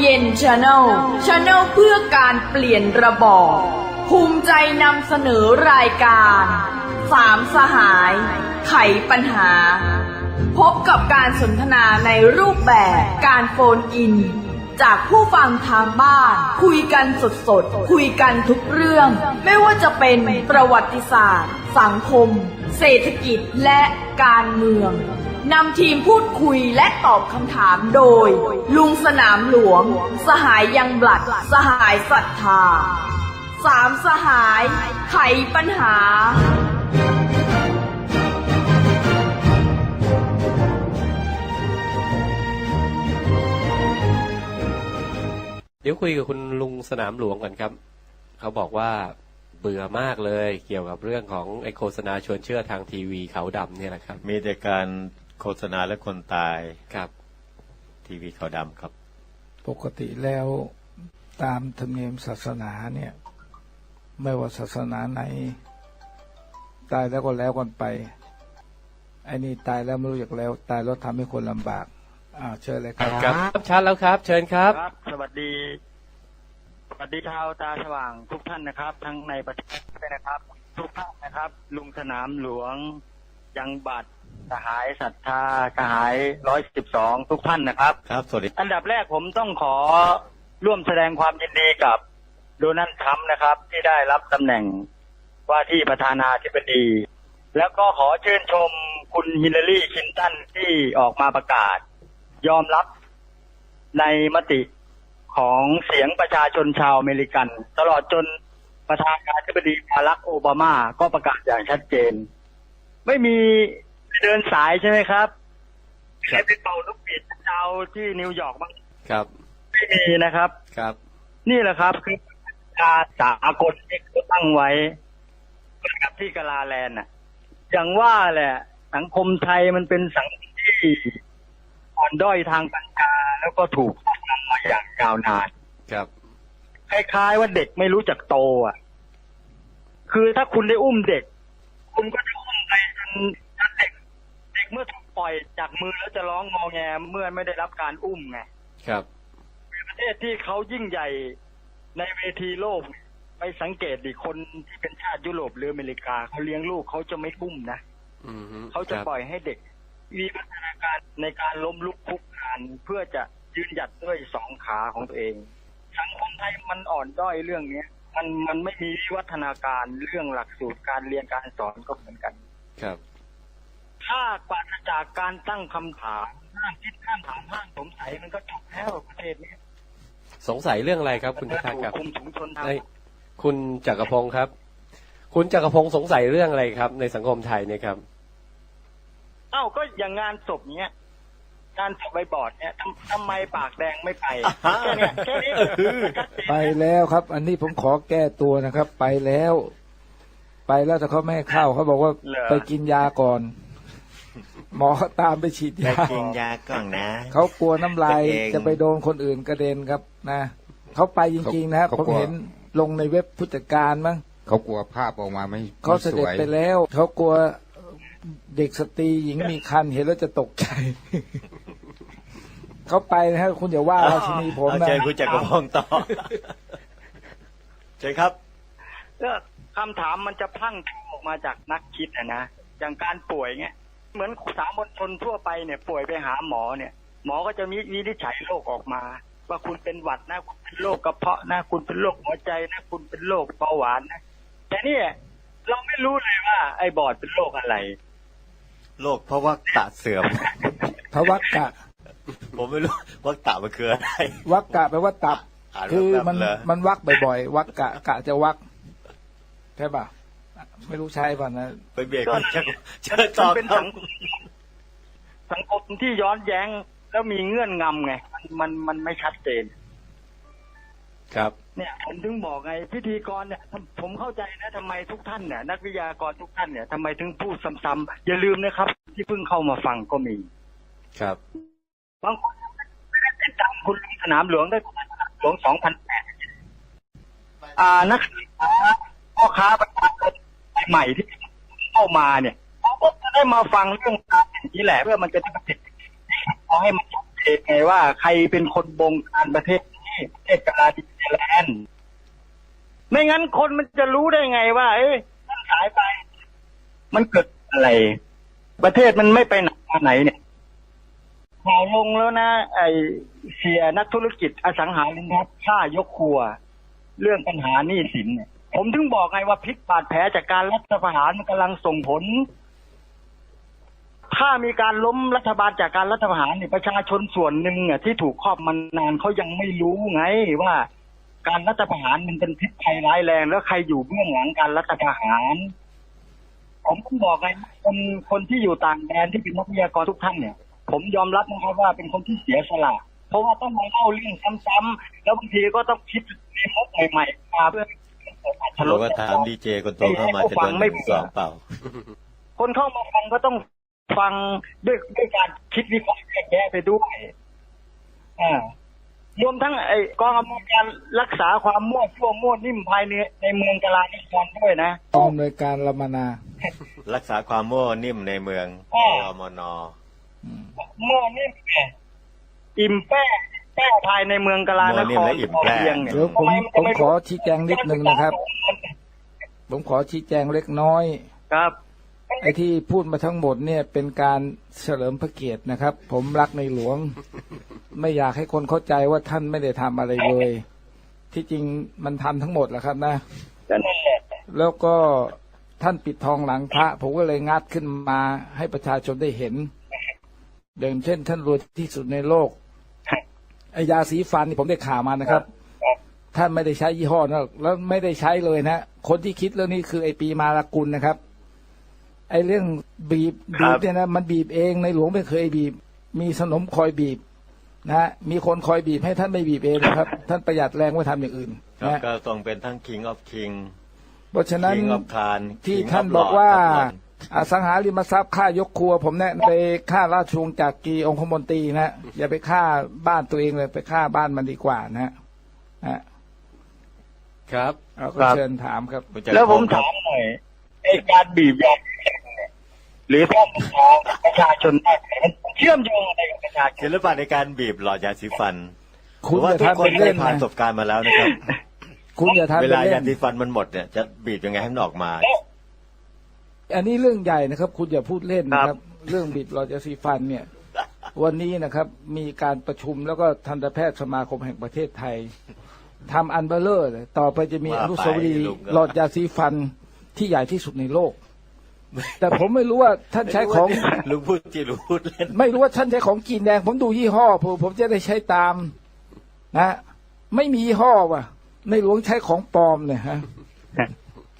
เย็นชาแนลชาแนลเพื่อการเปลี่ยนระบอบภูมิใจนำเสนอรายการสามสหาย ไขปัญหา พบกับการสนทนาในรูปแบบการโฟนอิน จากผู้ฟังทางบ้าน คุยกันสดๆคุยกันทุกเรื่อง ไม่ว่าจะเป็นประวัติศาสตร์ สังคม เศรษฐกิจและการเมือง นำทีมพูดคุยและตอบคำถามโดย ลุงสนามหลวง สหายยังบลัด สหายศรัทธาสามสหายไขปัญหา เดี๋ยวคุยกับคุณลุงสนามหลวงก่อนครับ เขาบอกว่าเบื่อมากเลยเกี่ยวกับเรื่องของไอโฆษณาชวนเชื่อทางทีวีเขาดำเนี่ยแหละครับ มีแต่การ โฆษณาและคนตายครับ ทีวีขาวดำครับ ปกติแล้วตามธรรมเนียมศาสนาเนี่ย ไม่ว่าศาสนาไหน ตายแล้วก็แล้วกันไปไอ้นี่ตายแล้วไม่รู้จักแล้ว ตายแล้วทำให้คนลำบากอ่าเชิญเลยครับครับชัดแล้วครับ เชิญครับครับ สวัสดี สวัสดีชาวตาสว่างทุกท่านนะครับ ทั้งในประเทศด้วยนะครับ ทุกท่านนะครับ ลุงสนามหลวง ยังบัตรสหายศรัทธากหายร้อยสิบสองทุกท่านนะครับ ครับ สวัสดีอันดับแรกผมต้องขอร่วมแสดงความยินดีกับโดนัลด์ทรัมป์นะครับ ที่ได้รับตำแหน่งว่าที่ประธานาธิบดี แล้วก็ขอชื่นชมคุณฮิลลารีคลินตันที่ออกมาประกาศ ยอมรับในมติของเสียงประชาชนชาวอเมริกัน ตลอดจนประธานาธิบดีบารักโอบามาก็ประกาศอย่างชัดเจน ไม่มีเดินสายใช่ไหมครับใครไปเป่านกปีดเจ้าที่นิวยอร์กบ้างครับ ไม่มีนะครับครับ นี่แหละครับ คือการสากลที่เขาตั้งไว้เหมือนกับที่กาลาแลนด์น่ะอย่างว่าแหละ สังคมไทยมันเป็นสังคมที่อ่อนด้อยทางปัญญาแล้วก็ถูกครอบงำมาอย่างยาวนานครับคล้ายๆว่าเด็กไม่รู้จักโตอะ คือถ้าคุณได้อุ้มเด็ก คุณก็จะอุ้มไปจนจน เด็กเด็กเมื่อถูกปล่อยจากมือแล้วจะร้องงอแงเมื่อไม่ได้รับการอุ้มไงครับประเทศที่เขายิ่งใหญ่ในเวทีโลกไปสังเกตดิคนที่เป็นชาติยุโรปหรืออเมริกาเขาเลี้ยงลูกเขาจะไม่กุ้มนะอืมฮึเขาจะครับปล่อยให้เด็กมีพัฒนาการในการล้มลุกคลุกคลานเพื่อจะยืนหยัดด้วยสองขาของตัวเอง สังคมไทยมันอ่อนด้อยเรื่องเนี้ย มันมันไม่มีวิวัฒนาการเรื่องหลักสูตรการเรียนการสอนก็เหมือนกัน ครับ ถ้าปราศจากการตั้งคำถามห้ามคิดห้ามถามห้ามสงสัยมันก็จบแล้วประเทศเนี้ยสงสัยเรื่องอะไรครับ คุณพิทักษ์ครับคุมถุงชนทางเอ้ยคุณจักรพงศ์ครับ คุณจักรพงศ์สงสัยเรื่องอะไรครับ ในสังคมไทยเนี่ยครับเอ้าก็อย่างงานศพเนี้ยงานศพใบบอร์ดเนี่ยทำทำไมปากแดงไม่ไปแค่เนี้ยแค่นี้ชัดเจนไปแล้วครับ อันนี้ผมขอแก้ตัวนะครับ ไปแล้ว ไปแล้วแต่เขาไม่ให้เข้าเขาบอกว่าไปกินยาก่อน หมอตามไปฉีดไปยากินยาก่อนนะ เขากลัวน้ำลายตัวเอง จะไปโดนคนอื่นกระเด็นครับนะเขาไปจริงๆนะครับเขาผมกลัว เห็นลงในเว็บผู้จัดการมั้ง เขากลัวภาพออกมาไม่เขาไม่เสสด็จวย ไปแล้ว เขากลัวเด็กสตรีหญิงมีคันเห็นแล้วจะตกใจ เขาไปนะฮะคุณอย่าว่าราชินีผมเอานะเชิญคุณจักรพงศ์ต่อ เชิญครับ ก็ คำถามมันจะพลั่งออกมาจากนักคิดอะนะอย่างการป่วยเงี้ยเหมือนสามัญชนทั่วไปเนี่ย ป่วยไปหาหมอเนี่ย หมอก็จะมีวินิจฉัยโรคออกมา ว่าคุณเป็นหวัดนะคุณเป็นโรคกระเพาะนะคุณเป็นโรคหัวใจนะคุณเป็นโรคเบาหวานนะแต่เนี่ยเราไม่รู้เลยว่า ไอ้บอดเป็นโรคอะไรโรคเพราะว่าตะเสื่อมพระวักกะ ผมไม่รู้ว่าตะมันคืออะไรวักกะแปลว่าตับอ่านคือแบบมันเลยมันวักบ่อยๆวักกะกะจะวัก ใช่ป่ะ ไม่รู้ใช่ป่ะนะ ไปเบียดคุณจักรเชิญต่มัอนเป็นครัสับงสังคมที่ย้อนแย้งแล้วมีเงื่อนงำไงมันมันมันไม่ชัดเจน ครับ เนี่ยผมถึงบอกไงพิธีกรเนี่ย ผมเข้าใจนะทำไมทุกท่านเนี่ย นักวิทยากรทุกท่านเนี่ยทำไมถึงพูดซ้ำๆอย่าลืมนะครับ ที่เพิ่งเข้ามาฟังก็มี ครับบางคนไม่ได้ติดตามคุณลุงสนามหลวงได้คุณสนามหลวง2008อ่านักศึกษา พ่อค้าประชาชนใหม่ที่เข้ามาเนี่ยเขาก็จะได้มาฟังเรื่องราวอย่างนี้แหละเพื่อมันจะได้เป็นขอให้มันชัดเจนไงว่าใครเป็นคนบงการประเทศนี้ประเทศกาลาดิแลนด์ไม่งั้นคนมันจะรู้ได้ไงว่า เอ้ยมันหายไป มันเกิดอะไร ประเทศมันไม่ไปไหนมาไหนเนี่ยข่าวลงแล้วนะ ไอเสียนักธุรกิจอสังหาริมทรัพย์ฆ่ายกครัว เรื่องปัญหาหนี้สินเนี่ย ผมถึงบอกไงว่าพิษบาดแผลจากการรัฐประหารมันกำลังส่งผล ถ้ามีการล้มรัฐบาลจากการรัฐประหารเนี่ยประชาชนส่วนหนึ่งเนี่ยที่ถูกครอบมันนานเขายังไม่รู้ไงว่าการรัฐประหารมันเป็นพิษภัยร้ายแรง แล้วใครอยู่เบื้องหลังการรัฐประหาร ผมต้องบอกไงคนคนที่อยู่ต่างแดนที่เป็นนักวิทยากรทุกท่านเนี่ย ผมยอมรับนะครับว่าเป็นคนที่เสียสละเพราะว่าต้องมาเล่าเรื่องซ้ำๆแล้วบางทีก็ต้องคิดในมุกใหม่ๆมาเพื่อ อัธรเราสก็ถามดีเจคนโตเข้ามาจะโดนหนึ่งสองเปล่า คนเข้ามาฟังก็ต้องฟังด้วยด้วยการคิดวิเคราะห์แยกแยะไปด้วยอ่ารวมทั้งไอ้กองอำนวยการรักษาความมั่วชั่วมั่วนิ่มภายในในเมืองกาลานิครด้วยนะกองอำนวยการละมานา รักษาความมั่วนิ่มในเมืองอ๋ออมนมั่วนิ่มแก่อิ่มแป้ แป้ภายในเมืองกาลานครอเพียงเนี่ยเดี๋ยวผมผมขอชี้แจงนิดนึงนะครับ ผมขอชี้แจงเล็กน้อยครับไอ้ที่พูดมาทั้งหมดเนี่ยเป็นการเฉลิมพระเกียรตินะครับ ผมรักในหลวง ไม่อยากให้คนเข้าใจว่าท่านไม่ได้ทำอะไรเลย ที่จริงมันทำทั้งหมดแหละครับนะ แล้วก็ท่านปิดทองหลังพระ ผมก็เลยงัดขึ้นมาให้ประชาชนได้เห็นอย่างเช่น ท่านรวยที่สุดในโลก อยาสีฟันนี่ผมได้ข่าวมานะครับ ท่านไม่ได้ใช้ยี่ห้อนะแล้วไม่ได้ใช้เลยนะ คนที่คิดเรื่องนี้คือไอปีมาลากุลนะครับ ไอเรื่องบีบบีบเนี่ยนะมันบีบเองในหลวงไม่เคยบีบ มีสนมคอยบีบนะมีคนคอยบีบให้ท่านไม่บีบเองนะครับ ท่านประหยัดแรงไว้ทำอย่างอื่นครับนะก็ทรงเป็นทั้ง King of King เพราะฉะนั้น King of Khan ที่ King ท่าน of บอก Lord ว่าครับ อสังหาริมทรัพย์ค่ายกครัว ผมแนะไปฆ่าราชวงศ์จากกีองคมนตรีนะอย่าไปฆ่าบ้านตัวเองเลยไปฆ่าบ้านมันดีกว่านะฮะนะครับเอาก็ครับเชิญถามครับคุณจักรแล้วผมพงศ์ครับถามหน่อยไอ้การบีบยาสีฟันเนี่ยหรือท่านประชาชนได้ไหมมันเชื่อมโยงอะไรกับประชาชนศิลปะในการบีบหลอดยาสีฟันคุณว่าอย่าทุกทำคเป็นนได้เล่นผ่านนะประสบการณ์มาแล้วนะครับคุณอย่าทำเวเป็นลาเล่ยานสีฟันมันหมดเนี่ยจะบีบยังไงให้มันออกมา อันนี้เรื่องใหญ่นะครับ คุณอย่าพูดเล่นนะคครัรับบเรื่องบิดหลอดยาสีฟันเนี่ย วันนี้นะครับ มีการประชุมแล้วก็ทันตแพทย์สมาคมแห่งประเทศไทยทำอันเบลเลอร์เลยต่อไปจะมีอว่าไปนุสาวรีย์ลุงก็หลอดยาสีฟันที่ใหญ่ที่สุดในโลก แต่ผมไม่รู้ว่าท่านใช้ของลุงพูดจริงลุงพูดเล่นไม่รู้ว่าท่านใช้ของกินแดง ผมดูยี่ห้อผมผมจะได้ใช้ตาม นะ ไม่มียี่ห้อว่ะ ในหลวงใช้ของปลอมเนี่ยฮะ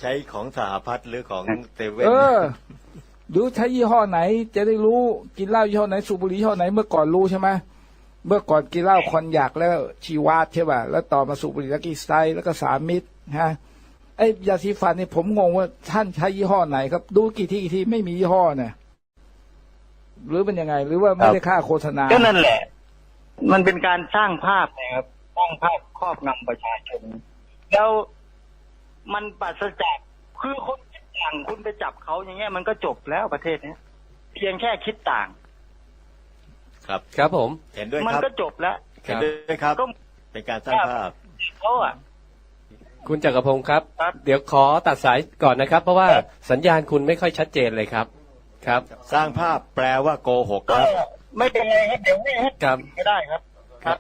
ใช้ของสหพัฒน์หรือของเซเว่นเออดูใช้ยี่ห้อไหน จะได้รู้กินเหล้ายี่ห้อไหนสูบบุหรี่ยี่ห้อไหนเมื่อก่อนรู้ใช่ไหมเมื่อก่อนกินเหล้าคอนยักแล้วชีวาดใช่ป่ะแล้วต่อมาสูบบุหรี่แล้วกีไซแล้วก็สามมิตรฮะไอ้ยาสีฟันนี่ผมงงว่าท่านใช้ยี่ห้อไหนครับ ดูกี่ที่กี่ที่ไม่มียี่ห้อเนี่ยหรือเป็นยังไง หรือว่าไม่ได้ค่าโฆษณาก็นั่นแหละ มันเป็นการสร้างภาพนะครับสร้างภาพครอบงำประชาชนแล้ว มันปราศจากคือคนคิดต่างคุณไปจับเขาอย่างเงี้ยมันก็จบแล้วประเทศเนี้ยเพียงแค่คิดต่าง ครับครับผม เห็นด้วยมันครับก็จบแล้วเห็นด้วยครับก็เป็นการสร้างภาพเขาอะ คุณจักรพงศ์ครับ ครับ เดี๋ยวขอตัดสายก่อนนะครับ เพราะว่าสัญญาณคุณไม่ค่อยชัดเจนเลยครับ ครับสร้างภาพแปลว่าโกหกก็ครับ ไม่เป็นไรครับเดี๋ยวไม่ให้ครับก็ได้ครับครับ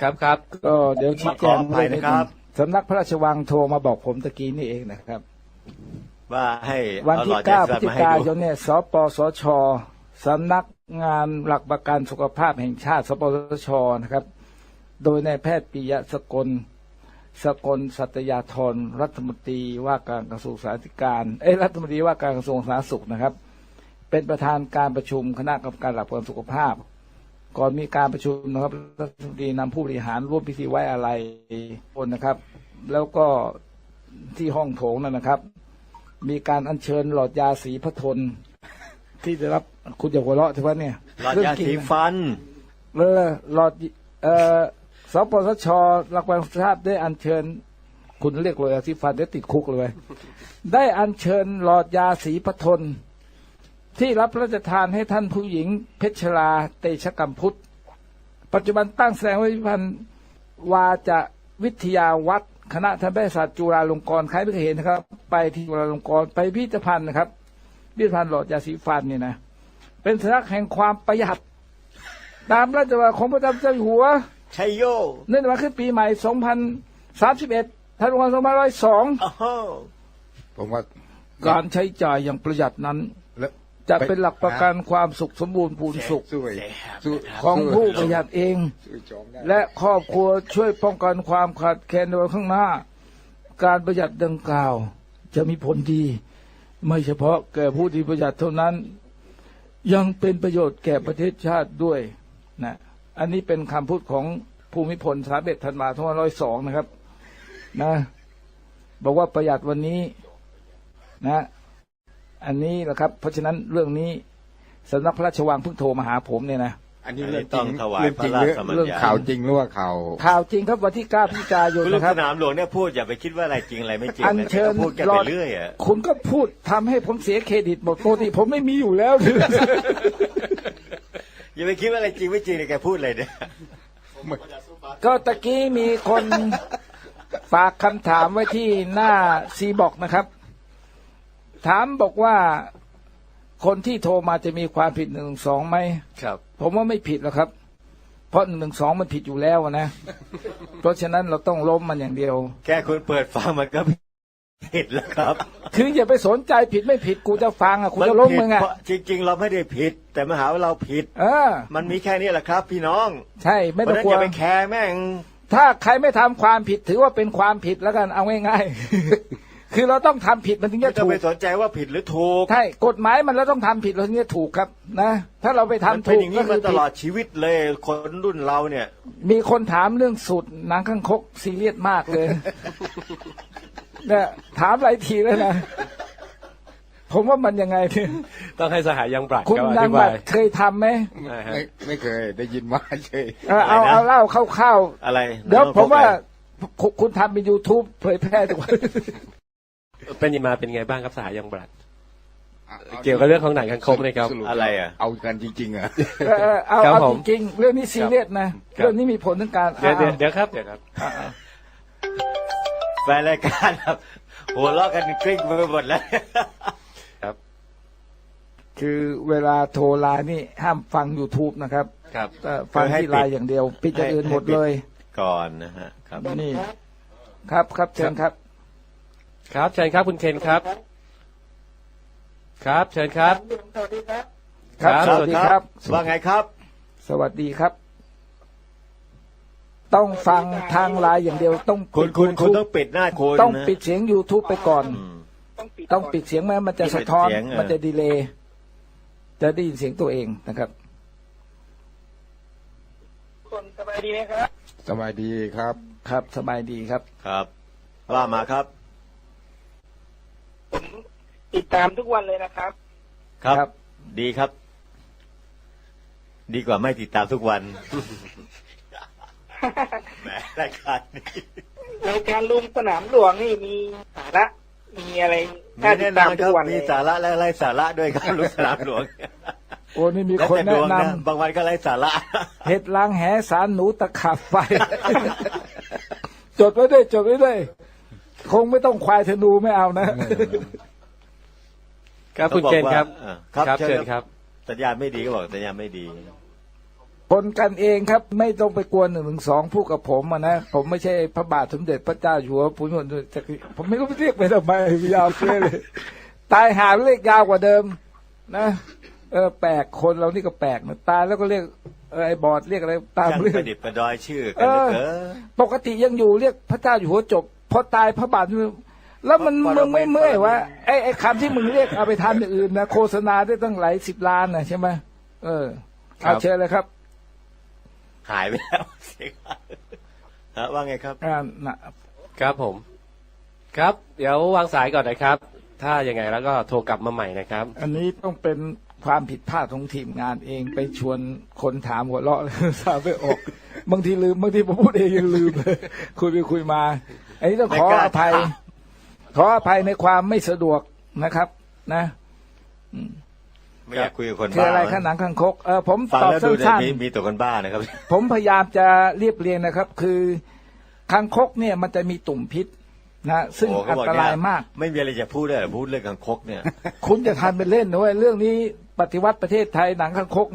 ครับครับก็เดี๋ยวชี้แจงขออภัยนะครับ สำนักพระราชวังโทรมาบอกผมตะกี้นี่เองนะครับ ว่าให้วันเอาหที่ลอดยา9พฤศสีจิฟันมาให้กาดูยนเนี่ยสปสชสำนักงานหลักประกันสุขภาพแห่งชาติ สปสชนะครับ โดยนายแพทย์ปิยะสกลสกลสัตยาธรรัฐมนตรีว่าการกระทรวงสาธารณการเอ้ยรัฐมนตรีว่าการกระทรวงสาธารณสุขนะครับ เป็นประธานการประชุมคณะกรรมการหลักประกันสุขภาพ ก่อนมีการประชุมนะครับรัฐมนตรีนำผู้บริหารร่วมพิธีไว้อะไรคนนะครับ แล้วก็ที่ห้องโถงนั่นนะครับ มีการอัญเชิญหลอดยาสีพระทน ที่ได้รับคุณอย่าหัวเราะใช่ไหมเนี่ยหลอดเรื่ยาจริงสีนะฟันเออหลอดเอ่อสปสชรักประกันสุขภาพได้อัญเชิญ คุณเรียกหลอดยาสีฟันเดี๋ยวติดคุกเลย ได้อัญเชิญหลอดยาสีพระทน ที่รับพระราชทานให้ท่านผู้หญิง เพชรลาเตชะกัมพุทธ ปัจจุบันตั้งแสดงไว้พิพิธภัณฑ์วาจะวิทยาวัดคณะทันตแพทยศาสตร์จุฬาลงกรณ์ใครไม่เคยเห็นนะครับ ไปที่จุฬาลงกรณ์ไปพิพิธภัณฑ์นะครับพิพิธภัณฑ์หลอดยาสีฟันเนี่ยนะ เป็นสัญลักษณ์แห่งความประหยัด ตามราชบัญญัติของพระเจ้าเจ้าอยู่หัวชัยโยเนื่องในวันขึ้นปีใหม่ 2031ธันวาคม2502อ้าวผมว่าการใช้จ่ายอย่างประหยัดนั้นแล้ว จะเป็นหลักประกันความสุขสมบูรณ์พูนสุขสู้สู้ของผู้ประหยัดเองสู้จอมได้และครอบครัวช่วยป้องกันความขาดแคลนในวันข้างหน้า การประหยัดดังกล่าว จะมีผลดี ไม่เฉพาะแก่ผู้ที่ประหยัดเท่านั้น ยังเป็นประโยชน์แก่ประเทศชาติด้วยนะอันนี้เป็นคำพูดของภูมิพลสามเอ็ดธันวาคมร้อยสองนะครับ นะ บอกว่าประหยัดวันนี้ นะ อันนี้แหละครับ เพราะฉะนั้นเรื่องนี้สำนักพระราชวังเพิ่งโทรมาหาผมเนี่ยนะอันนี้อันเรื่นี้องจต้ริองงถวายเรื่องพจริระงราชเรื่องสมัญเรื่องญาข่าวจริงหรือว่าข่าวข่าวจริงครับวันที่9พฤศจิกายนคุณลุงนะครัสบนามหลวงเนี่ยพูดอย่าไปคิดว่าอะไรจริงอะไรไม่จริงอัญนะเชิญแกก็พูดแกรไปอเรื่อยอะคุณก็พูดทำให้ผมเสียเครดิตหมดปกติผมไม่มีอยู่แล้วอย่าไปคิดว่าอะไรจริงไม่จริงเนี่ยแกพูดเลยเนี่ยก็ตะกี้มีคนฝากคำถามไว้ที่หน้าซีบอกนะครับ ถามบอกว่าคนที่โทรมาจะมีความผิดหนึ่งสองไหมครับ ผมว่าไม่ผิดหรอกครับ เพราะหนึ่งสองมันผิดอยู่แล้วนะ เพราะฉะนั้นเราต้องล้มมันอย่างเดียว แค่คุณเปิดฟังมันก็ผิดแล้วครับ คืออย่าไปสนใจผิดไม่ผิดกูจะฟังอะกูจะล้มผิดมึงอะเพราะจริง ๆ เราไม่ได้ผิด แต่มาหาว่าเราผิด เออ มันมีแค่นี้แหละครับ พี่น้อง ใช่ไม่เพราะต้องฉะนั้นกลัอวย่าไปแคร์แม่งถ้าใครไม่ทำความผิดถือว่าเป็นความผิดแล้วกันเอาง่ายๆ คือเราต้องทำผิดมันถึงไม่จะต้องถูไปกสนใจว่าผิดหรือถูกใช่กฎหมายมันเราต้องทำผิดเราถึงจะถูกครับนะถ้าเราไปทำมันเป็ถูนกอย่างก็นี้คืมาอตผิดลอดชีวิตเลยคนรุ่นเราเนี่ย มีคนถามเรื่องสูตรหนังข้างคกซีเรียสมากเลยเนี่ยถามหลายทีแล้วนะผมว่ามันยังไงเนี่ยต้องให้สหายยังบรัดคุณเขาอยังธิแบบายบเคยทำไหมนะฮะไม่ไม่เคยได้ยินว่าเฉยเออเอาอะไรนะเอาเล่าคร่าวอะไรๆเดี๋ยวน้องผมว่าพกอะไรคุณคุณทำเป็น YouTube เผยแพร่ทุกวัน เป็นยังมาเป็นไงบ้างครับสหายยังบรัดๆเกี่ยวกับเรื่องของหนังคังคกเลยครับสปอะไรอะ เอากันจริงๆเหรอเออเออเอาครับเอาผจมริงๆเรื่องนี้ซีเรียสนะครับเรื่องนี้มีผลถึงการเดี๋ยวเดี๋ยวอ่าเดี๋ยวครับเดี๋ยวครับแฟนรายการครับหัวเราะกันกริ้งไปหมดแล้วครับ คือเวลาโทรไลน์นี่ห้ามฟัง YouTube นะครับ ครับเอ่อฟังให้ที่ปิดไลน์อย่างเดียว ปิดอย่างอื่นหมดเลย ก่อนนะฮะครับนี่ ครับครับเชิญครับ ครับเชิญครับคุณเคนครับ ครับ เชิญครับครับ ครับสวัสดีครับ ว่าไงครับ สวัสดีครับ ต้องฟังทางไลน์อย่างเดียวต้องคุปิณดคุณคุณ YouTube ต้องปิดหน้าคุณต้องนะปิดเสียง YouTube ไปก่อน อืมต้องปิดเสียงแม้มันจะสะท้อน ปิดเสียงเออ มันจะดีเลย์จะได้ยินเสียงตัวเองนะครับสบายดีครับ ครับสบายดีครับ ครับ ว่ามาครับ ติดตามทุกวันเลยนะครับครับ ครับ ดีครับ ดีกว่าไม่ติดตามทุกวันแหมรายการนี้รายการลุงสนามหลวงนี่มีสาระ มีอะไรมีน่าติแน่ดนตาอมนทุครับกวันเลมียสาระและไร้สาระด้วยครับลูกสนามหลวงโอ้นี่มีแล้วคนแต่ดแนะวงนนะบางวันก็ไร้สาระำเห็ดล้างแหสารหนูตะขับไฟ จดไว้ด้วยจดไว้ด้วย คงไม่ต้องควายธนูไม่เอานะ ครับคุณเคนครับอ่าครับครับเชิเชิญญคครัรับบสัญญาณไม่ดีก็บอกสัญญาณไม่ดี คนกันเองครับ ไม่ต้องไปกลัวหนึ่งหนึ่งสองพูดกับผมอะนะ ผมไม่ใช่พระบาทสมเด็จพระเจ้าอยู่หัวผู้ยนจะผมไม่รู้เรียกไปทำไมยาวเฟ้เลย ตายหาเรียกยาวกว่าเดิม นะเออแปลกคนเรานี่ก็แปลกนะตายแล้วก็เรียกเออไอ้บอดเรียกอะไรตามช่างเรื่องประดิษฐ์ประดอยชื่อกันเหลือเกิน ปกติยังอยู่เรียกพระเจ้าอยู่หัวจบ พอตายพระบาทแล้วมันปรมึงไม่เมศเมื่อยปรเมศวะไอ้ไอ้คำที่มึงเรียกเอาไปทำอย่างอื่นนะโฆษณาได้ตั้งหลายสิบล้านนะใช่ไหมเออครัเอาบเชิญเลยครับ หายไปแล้วเสียงฮะว่าไงครับอ่าน่ะครับผม ครับ เดี๋ยววางสายก่อนนะครับ ถ้ายังไงแล้วก็โทรกลับมาใหม่นะครับ อันนี้ต้องเป็นความผิดพลาดของทีมงานเองไปชวนคนถามหัวเราะสาวไปออก บางทีลืมบางทีผมพูดเองยังลืมเลยคุยไปคุยมา อันนี้ต้องขอไม่กล้าอภัยถามขออภัยในความไม่สะดวกนะครับ นะอืมไม่อยากคุยกับคนคือบ้าอะไรมั้ยข้างหนังข้างคกเออผมฟังตอบแล้วดูเนี่ยสั้นมีมีตัวคนบ้านะครับๆผมพยายามจะเรียบเรียงนะครับ คือคังคกเนี่ยมันจะมีตุ่มพิษนะซึ่งโอ้อัเขบนตรายเนี่มาก ไม่มีอะไรจะพูดเลยเหรอพูดเรื่องกังคกเนี่ย คุณจะทานเป็นเล่นนะเว้ยเรื่องนี้ปฏิวัติประเทศไทยหนังคังคก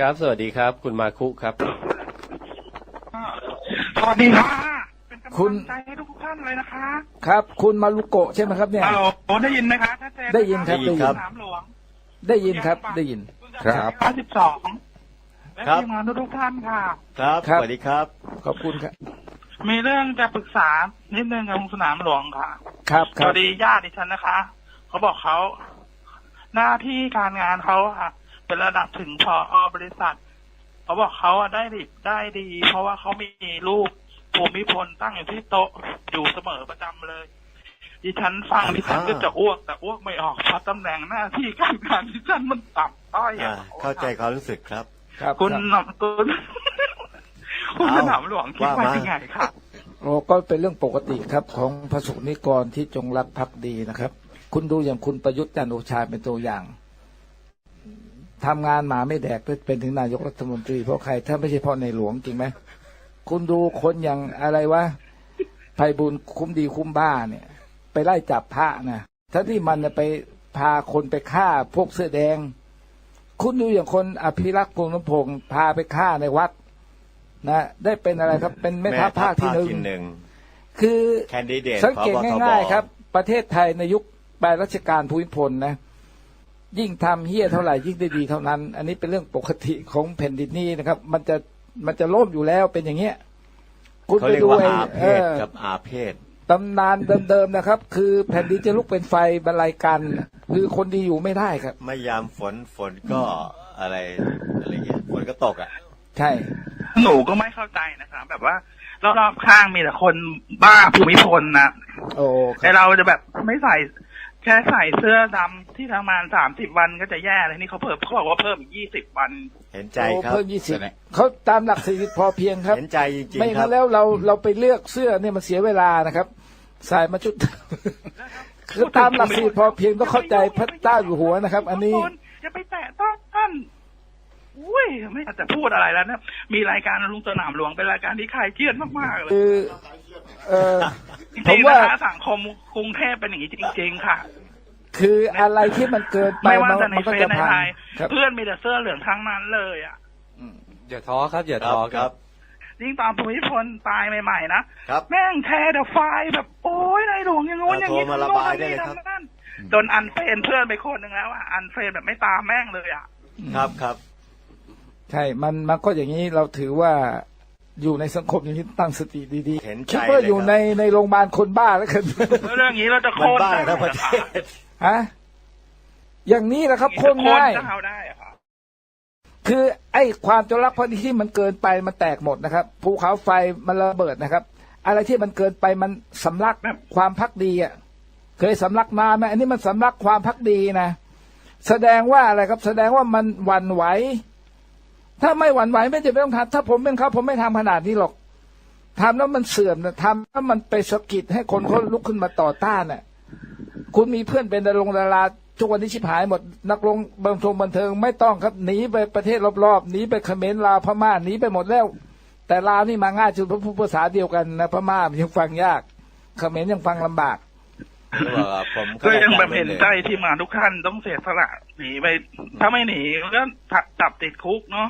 ครับสวัสดีครับ คุณมาคุครับ สวัสดีค่ะเป็นกำคุณลังใจให้ทุกท่านเลยนะคะครับ คุณมารุโกะใช่ไหมครับเนี่ย ฮัลโหลได้ยินไหมคะชัดเจนได้ยินครับได้ยินครับ สนามหลวงได้ยินครับได้ยิน ครับร้อยสิบสองและครับ ทีมงานทุกๆท่านค่ะ ครับครับสวัสดีครับ ขอบคุณครับมีเรื่องจะปรึกษานิดนึงกับสนามหลวงค่ะครับคสรับวัสดีญาติดิฉันนะคะ เขาบอกเขา หน้าที่การงานเขาอะค่ะ เป็นระดับถึงพออบริษัท เขาบอกเขาอะได้ดีได้ดี เพราะว่าเขามีรูป ภูมิพลตั้งอยู่ที่โต๊ะอยู่เสมอประจำเลย ดิฉันฟังดิฉันก็จะอ้วกแต่อ้วกไม่ออกเพราะตำแหน่งหน้าที่การงานดิฉันมันต่ำต้อยอ่าอะเข้าใจความรู้สึกครับ ครับคุณครับคุณคุณเอาสนามหลวงคิดว่าว่ามายังไงครับโอ้ก็เป็นเรื่องปกติครับของพระสงฆ์นิกรที่จงรักภักดีนะครับ คุณดูอย่างคุณประยุทธ์จันทร์โอชาเป็นตัวอย่างทำงานหมาไม่แดกเป็นถึงนายกรัฐมนตรีเพราะใคร ถ้าไม่ใช่เพราะในหลวงจริงไหม คุณดูคนอย่างอะไรวะไพบุญคุ้มดีคุ้มบ้าเนี่ย ไปไล่จับพระนะถ้าที่มันน่ะไปพาคนไปฆ่าพวกเสื้อแดง คุณดูอย่างคนอภิรักษ์กรุงน้ำพงศ์พาไปฆ่าในวัด นะ ได้เป็นอะไรครับ เป็นแม่ทัพภาคที่หนึ่งหนึ่งคือแคนดิเดตสังเกตพบทบง่ายๆครับ ประเทศไทยในยุคปลายรัชกาลภูมิพลนะ ยิ่งทำเฮี้ยเท่าไหร่ยิ่งได้ดีเท่านั้น อันนี้เป็นเรื่องปกติของแผ่นดินนี้นะครับ มันจะ มันจะล่มอยู่แล้วเป็นอย่างเงี้ย คุณเขาไปเรียกดูว่าไอ้อาเพเอศอกับอาเพศ ตำนานเดิมๆนะครับ คือแผ่นดินจะลุกเป็นไฟบรรลัยกัน คือคนดีอยู่ไม่ได้ครับ ไม่ยามฝนฝนก็อะไรอะไรเงี้ยฝนก็ตกอะ ใช่ หนูก็ไม่เข้าใจนะคะแบบว่ารอบๆข้างมีแต่คนบ้าภูมิพลนะโอ้คแต่รับเราจะแบบไม่ใส่แค่ใส่เสื้อดำ ที่ทำงานสามสิบวันก็จะแย่เลยนี่เขาเพิ่มเขาบอกว่าเพิ่มอีกยี่สิบวันเห็นใจโอ้ครับเพิ่มยี่สิบเขาตามหลักเศรษฐกิจพอเพียงครับเห็นใจจริงไม่ๆครังั้บนแล้วเราเราไปเลือกเสื้อเนี่ยมันเสียเวลานะครับใส่มาชุดคือตามหลักเศรษฐกิจพอเพียงต้องเข้าใจพระเจ้าอยู่หัวนะครับ อันนี้อย่าไปแตะต้องท่านอุ้ยไม่อยากจะพูดอะไรแล้วเนี่ยมีรายการลุงสนามหลวงเป็นรายการที่คลายเครียดมากๆเลยคือเออจผริมงๆว่านะคะสังคมกรุงเทพเป็นอย่างนี้จริง ๆ ค่ะ คืออะไรที่มันเกินไปไม่ว่ามันจะในมันก็เฟจะซในพังไลน์ครับเพื่อนมีแต่เสื้อเหลืองทั้งนั้นเลยอะอย่าท้อครับ อย่าครัท้อบคครัรับบยิ่งตอนภูมิพลตายใหม่ๆนะครับแม่งแชร์แต่ไฟล์แบบโอ้ยนายหลวงอย่างงู้นอย่างนี้โทรมาระบายได้เลยครับทำโน่นทำนี่ทำนั่นจนอันเฟรนเพื่อนไปคนหนึ่งแล้วอะอันเฟรนแบบไม่ตามแม่งเลยอะครับครับ ใช่ มันมันก็อย่างนี้เราถือว่าอยู่ในสังคมอย่างนี้ตั้งสติดีเห็นๆใจคิดว่าเลยอยู่ครับในในโรงพยาบาลคนบ้าแล้วกันแล้วเรื่องนี้เราจะมัโค่นนบ้าได้ทั้งประเทศ ฮะอย่างนี้แหละครับโคคนนง่ายจะเอาได้อะครับคือ ไอ้ความจงรักภักดีที่มันเกินไปมันแตกหมดนะครับภูเขาไฟมันระเบิดนะครับ อะไรที่มันเกินไปมันสำลักความพักดีอะ เคยสำลักมาไหมอันนี้มันสำลักความพักดีนะแสดงว่าอะไรครับ แสดงว่ามันหวั่นไหวถ้าไม่หวั่นไหวไม่จะไม่ต้องทำถ้าผมเป็นเขาผมไม่ทำขนาดนี้หรอกทำแล้วมันเสื่อมนะทำแล้วมันไปสะกิดให้คนเขาลุกขึ้นมาต่อต้านน่ะ คุณมีเพื่อนเป็นดารงดาราทุกวันนี้ชิบหายหมดนักลงบันเทิงบันเทิงไม่ต้องครับหนีไปประเทศรอบๆหนีไปเขมรลาวพม่าหนีไปหมดแล้ว แต่ลาวนี่มาง่ายจุดเพราะพูดภาษาเดียวกันนะพม่ามันยังฟังยากเขมรยังฟังลำบากเขาบอกว่าผมก็ยังแบบเห็นใจลยที่มาทุกท่านต้องเสียสละหนีไปถ้าไม่หนีก็จับติดคุกเนาะ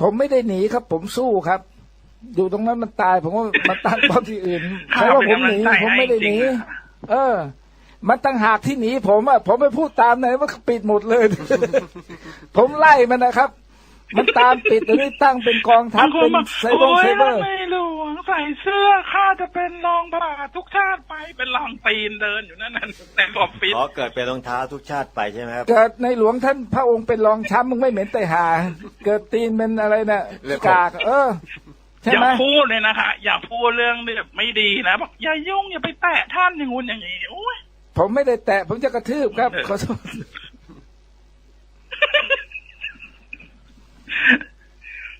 ผมไม่ได้หนีครับ ผมสู้ครับ อยู่ตรงนั้นมันตาย ผมว่ามันตั้งเป้าที่อื่นใครว่าผมหนีผมไม่ได้หนีเออ มันตั้งหากที่หนีผมอะผมไปพูดตามไหนว่าปิดหมดเลย ผมไล่มันนะครับ มันตามปิดอันนี้ตั้งเป็นกองทัพบางคเป็นนบอกไซเบอโอ้ร์ยไซเบอถ้าร์ไม่หลวงใส่เสื้อข้าจะเป็นรองประหลาดทุกชาติไปเป็นรองตีนเดินอยู่นั่นน่ะในออฟฟิศขอเกิดเป็นรองเท้าทุกชาติไปใช่ไหมครับ เกิดในหลวงท่านพระองค์เป็นรองช้ำมึงไม่เหม็นแต่หา เกิดตีนเป็นอะไรนะเรื่องกาก เออใช่อย่าไหมพูดเลยนะคะอย่าพูดเรื่องแบบไม่ดีนะบอกอย่ายุ่งอย่าไปแตะท่านอย่างงู้นอย่างนี้โอ้ย ผมไม่ได้แตะ ผมจะกระทืบครับ ขอโทษ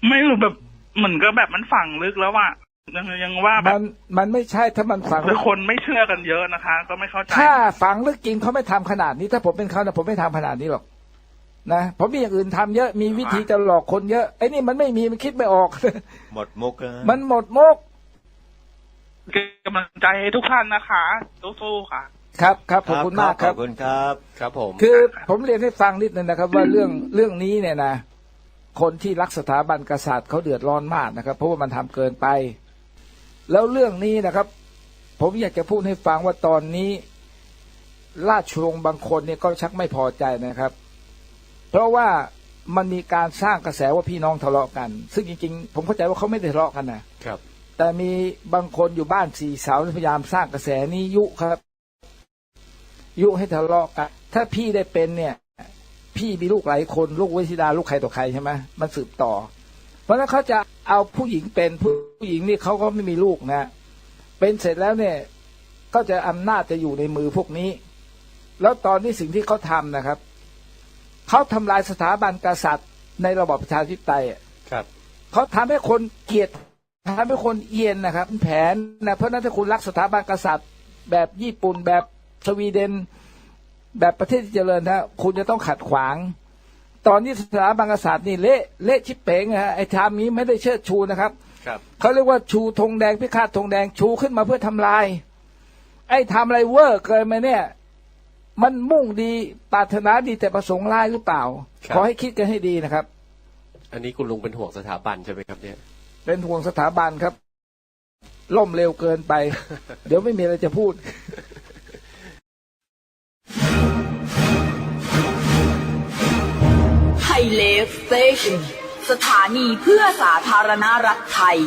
ไม่รู้แบบเหมือนก็แบบมันฝังลึกแล้วว่ายังยังว่าแบมับนมันไม่ใช่ถ้ามันฝังแต่คนไม่เชื่อกันเยอะนะคะ ก็ไม่เข้าใจถ้าฝังลึกจริงเขาไม่ทำขนาดนี้ ถ้าผมเป็นเขานะผมไม่ทำขนาดนี้หรอกนะผมมีอย่างอื่นทำเยอะมีวิธีจะหลอกคนเยอะไอ้นี่มันไม่มีมันคิดไม่ออก หมดมุกแล้วมันหมดมกกำลังใจให้ทุกท่านนะคะสู้ๆค่ะ ครับครับขอบคุณมากครับขอบคุณครับ ครับผม คือผมเรียนให้ฟังนิดนึงนะครับ ว่าเรื่องเรื่องนี้เนี่ยนะ คนที่รักสถาบันกษัตริย์เขาเดือดร้อนมากนะครับ เพราะว่ามันทำเกินไป แล้วเรื่องนี้นะครับ ผมอยากจะพูดให้ฟังว่าตอนนี้ ราชวงศ์บางคนเนี่ยก็ชักไม่พอใจนะครับ เพราะว่ามันมีการสร้างกระแสว่าพี่น้องทะเลาะกัน ซึ่งจริงๆ ผมเข้าใจว่าเขาไม่ได้ทะเลาะกันนะครับ แต่มีบางคนอยู่บ้านสี่เสาพยายามสร้างกระแสนี้ยุครับ ยุให้ทะเลาะกันถ้าพี่ได้เป็นเนี่ย พี่มีลูกหลายคนลูกวิธิดาลูกใครต่อใครใช่ไหมมันสืบต่อ เพราะฉะนั้นเขาจะเอาผู้หญิงเป็นผู้หญิงนี่เขาก็ไม่มีลูกนะ เป็นเสร็จแล้วเนี่ย ก็จะอำนาจจะอยู่ในมือพวกนี้ แล้วตอนนี้สิ่งที่เขาทำนะครับเขาทำลายสถาบันกษัตริย์ ในระบอบประชาธิปไตยอะครับเขาทำให้คนเกลียดทำให้คนเอียนนะครับเป็นแผนนะเพราะฉะนั้นถ้าคุณรักสถาบันกษัตริย์ แบบญี่ปุ่นแบบ สวีเดน แบบประเทศที่เจริญนะคุณจะต้องขัดขวาง ตอนนี้สถาบันกษัตริย์นี่เละเละชิบเป๋งนะฮะไอ้ทามนี้ไม่ได้เชิดชูนะครับครับเขาเรียกว่าชูธงแดงพิฆาตธงแดงชูขึ้นมาเพื่อทำลาย ไอ้ทำอะไรเวอร์เกินไปเนี่ย มันมุ่งดีปรารถนาดีแต่ประสงค์ร้ายหรือเปล่าครับขอให้คิดกันให้ดีนะครับ อันนี้คุณลุงเป็นห่วงสถาบันใช่ไหมครับเนี่ย เป็นห่วงสถาบันครับ ล่มเร็วเกินไป เดี๋ยวไม่มีอะไรจะพูด ไฮเลฟสเตชันสถานีเพื่อสาธารณรัฐไทย